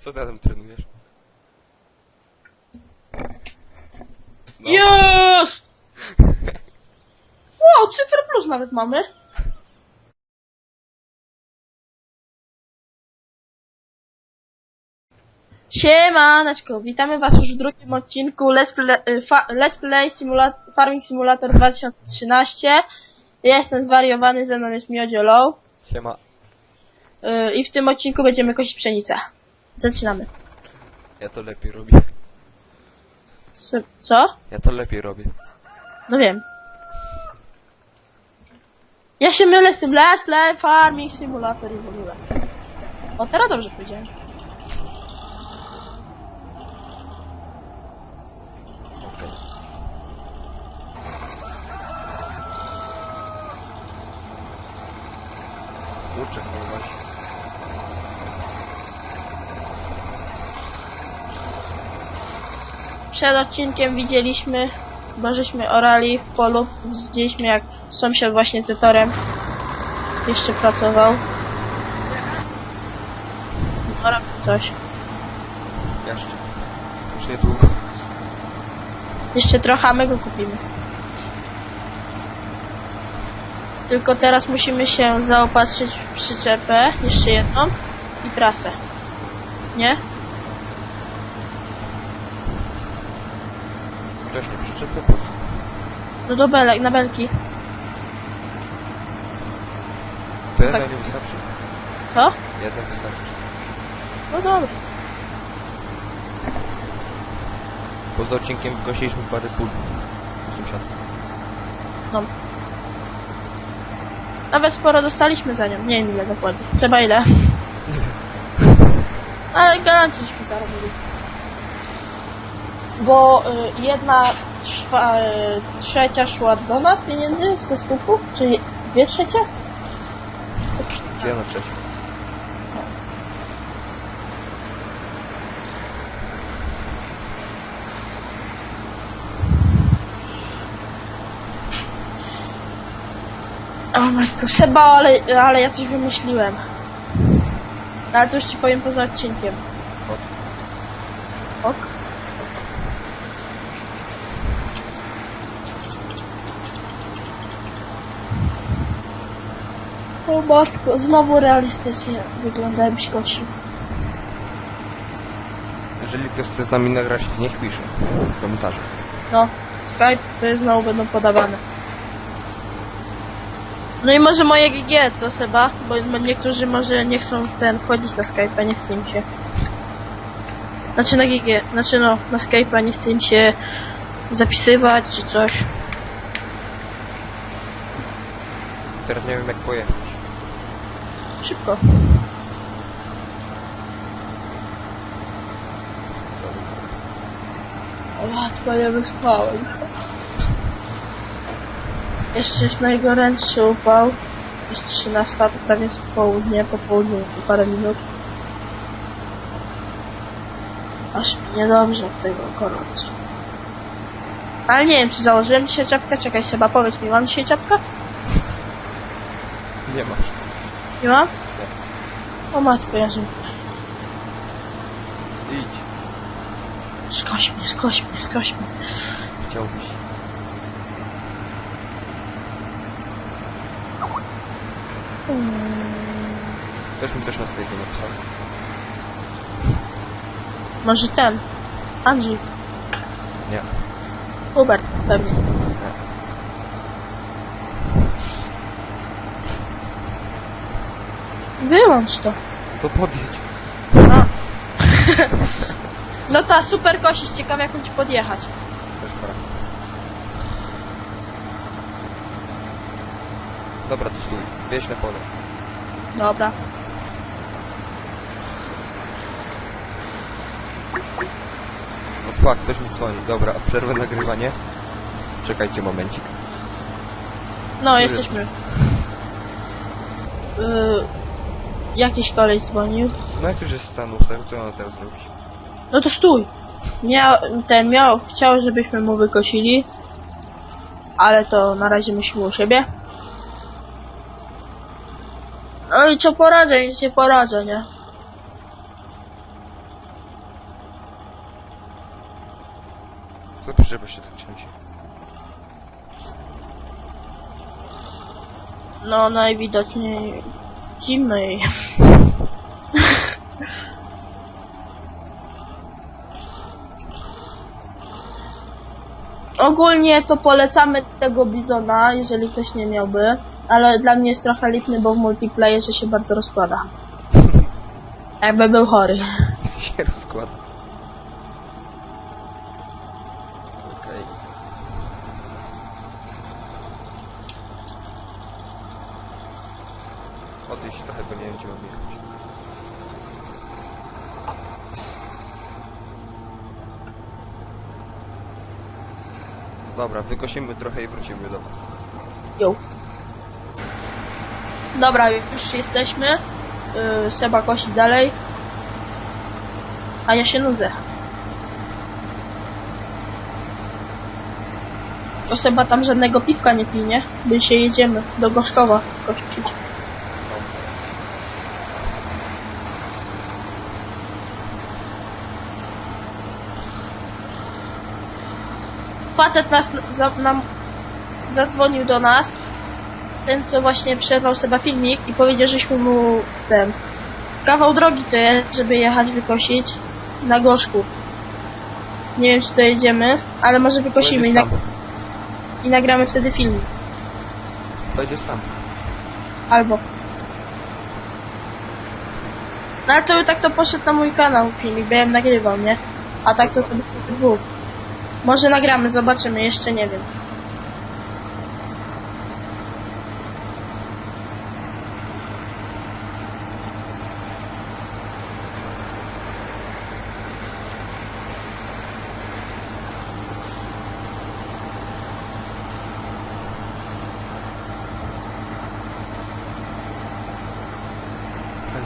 Co ty tam trenujesz? No. Jest! Wow, cyfr plus nawet mamy. Siemaneczko, witamy was już w drugim odcinku Let's Play, fa, Let's Play Simula- Farming Simulator 2013. Ja jestem zwariowany, ze mną jest Miodzio Low. Siema. Y, I w tym odcinku będziemy kosić pszenicę. Zaczynamy. Ja to lepiej robię. S- Co? Ja to lepiej robię. No wiem. Ja się mylę z tym Let's Play Farming Simulator i w ogóle. O, teraz dobrze powiedziałem. Okej. Kurczę, no właśnie. Przed odcinkiem widzieliśmy, bo żeśmy orali w polu, widzieliśmy jak sąsiad właśnie z Etorem jeszcze pracował. Robił coś. Jeszcze. Już niedługo. Jeszcze trochę, a my go kupimy. Tylko teraz musimy się zaopatrzyć w przyczepę, jeszcze jedną i prasę. Nie? Wcześniej przyczepy po co? No do belek, na belki. To jedna Tak. nie wystarczy? Co? Jedna wystarczy. No dobra. Poza odcinkiem wkosiliśmy parę pól. Sąsiad. No. Nawet sporo dostaliśmy za nią. Nie wiem ile dokładnie. Trzeba ile? Ale garancję żeśmy zarobili. Bo y, jedna trwa, y, trzecia szła do nas pieniędzy ze skupu? Czy dwie trzecie? Gdzie na trzecią? O matko, Seba, ale, ale ja coś wymyśliłem. Ale to już ci powiem poza odcinkiem. Matko, znowu realistycznie wygląda jakbyś kosił. Jeżeli ktoś chce z nami nagrać, niech pisze w komentarzach. No, Skype znowu będą podawane. No i może moje GG, co Seba? Bo niektórzy może nie chcą ten wchodzić na Skype'a, nie chce im się. Znaczy na GG, znaczy no, na Skype'a nie chce im się zapisywać czy coś. Teraz nie wiem jak pojechać. Szybko. O matko, ja wyspałem. Jeszcze jest najgorętszy upał. Jest 13, to prawie jest południe, po południu po parę minut. Aż mi niedobrze od tego gorąco. Ale nie wiem, czy założyłem dzisiaj czapkę. Czekaj, chyba powiedz mi, mam dzisiaj czapkę? Nie masz. Nie mam? O matko, Jezu. Idź. Skoś mnie, skoś mnie, skoś mnie. Chciałbyś. Ktoś mi coś na swojego napisał. Może ten. Andrzej. Nie. Hubert pewnie. Wyłącz to. To podjedź. No. no ta super kosić, ciekawe jak on ci podjechać. Też prawda. Dobra, to stój. Wieź na pole. Dobra. No fuck, ktoś mi dzwoni. Dobra, przerwę nagrywanie. Czekajcie momencik. No, jesteśmy. Yy, Jakiś kolej dzwonił. No jak już jest stan co mam teraz zrobić? No to stój! Miał, ten miał, chciał, żebyśmy mu wykosili. Ale to na razie myślimy o siebie. No i co poradzę, nic nie poradzę, nie? Zaprzeczymy się tak cięcie. No najwidoczniej zimno jej. Ogólnie to polecamy tego bizona, jeżeli ktoś nie miałby, ale dla mnie jest trochę lipny, bo w multiplayerze się bardzo rozkłada. Jakby był chory. się rozkłada. Okej. Odejść trochę, bo nie wiem gdzie mam jechać. Dobra, wykosimy trochę i wrócimy do was. Jo. Dobra, już jesteśmy. Yy, Seba kosi dalej. A ja się nudzę. To Seba tam żadnego piwka nie pinie, by się jedziemy do Gorzkowa kosić. Facet nas, za, nam zadzwonił do nas, ten co właśnie przerwał Seba filmik i powiedział, żeśmy mu ten kawał drogi to jest, żeby jechać wykosić na Gorzku. Nie wiem czy dojedziemy, ale może wykosimy i, Pojedziesz na, sam. i nagramy wtedy filmik. Pojedzie sam. Albo. No ale to tak to poszedł na mój kanał filmik, bo ja bym nagrywał, nie? A tak to to by dwóch. Może nagramy, zobaczymy, jeszcze nie wiem. Ale.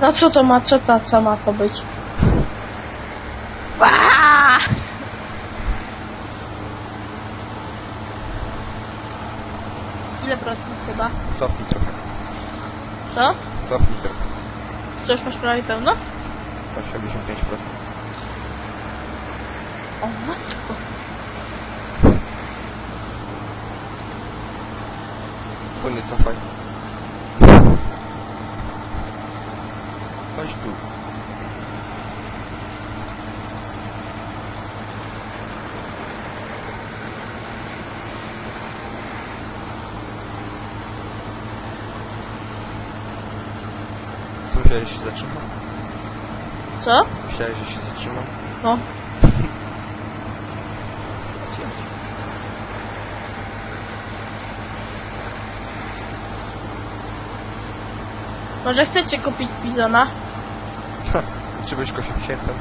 No co to ma, co to, co ma to być? Aaaa! Ile procent chyba? Cofnij trochę. Co? Cofnij trochę. Co już masz prawie pełno? 85%. O matko. Płyny cofaj. Chodź tu. Myślałeś, że się zatrzyma? Co? Myślałeś, że się zatrzyma? No. Może chcecie kupić bizona? Czy byś kosił sierpem?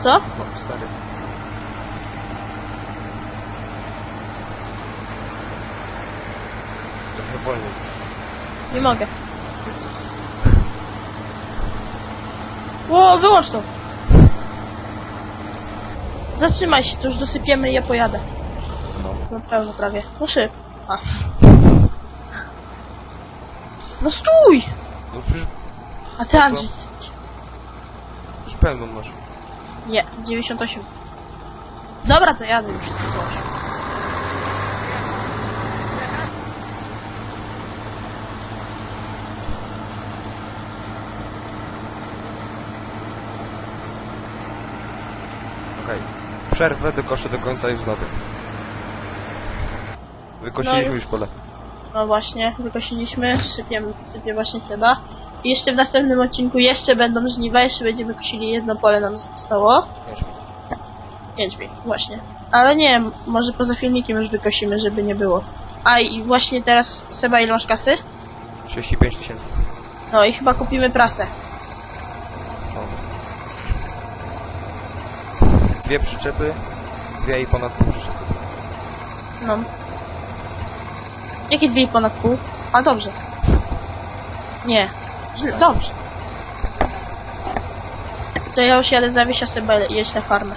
Co? No, stary. Trochę wolniej. Nie mogę. Ło, wyłącz to! Zatrzymaj się, to już dosypiemy i ja pojadę. No. Na pełno prawie. No szyb. A. No stój! No przecież, A ty Andrzej jesteś. już pełną masz. Nie, 98. Dobra, to jadę już. Okej. Przerwę, dokoszę do końca i wznowię. Wykosiliśmy No i- już pole. No właśnie, wykosiliśmy, sypiemy, sypie właśnie Seba. I jeszcze w następnym odcinku jeszcze będą żniwa, jeszcze będziemy kosili jedno pole nam zostało. Jęczmień, właśnie. Ale nie, m- może poza filmikiem już wykosimy, żeby nie było. A i właśnie teraz, Seba, ile masz kasy? 35 tysięcy. No i chyba kupimy prasę. Dwie przyczepy, dwie i ponad pół przyczepy. No. Jakie dwie i ponad pół? A dobrze. Nie. Dobrze. To ja już jadę zawieść, a Seba jeść na farmę.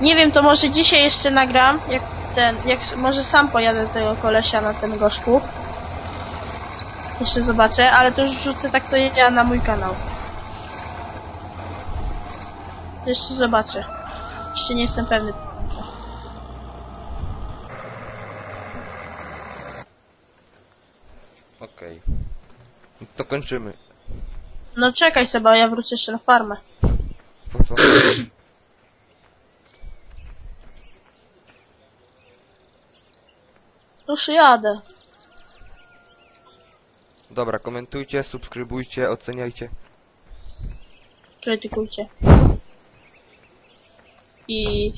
Nie wiem, to może dzisiaj jeszcze nagram, jak ten, jak może sam pojadę tego kolesia na ten gorzku. Jeszcze zobaczę, ale to już wrzucę tak to ja na mój kanał. Jeszcze zobaczę. Jeszcze nie jestem pewny. Okej. To kończymy. No czekaj sobie, a ja wrócę jeszcze na farmę. Po co? Już jadę. Dobra, komentujcie, subskrybujcie, oceniajcie. krytykujcie. I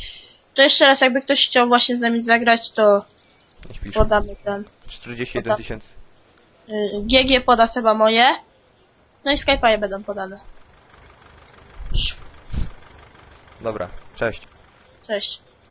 to jeszcze raz, jakby ktoś chciał właśnie z nami zagrać, to Niech pisze. podamy ten. 41 tysięcy. y, GG poda seba moje. No i Skype'e będą podane. Dobra, cześć. Cześć.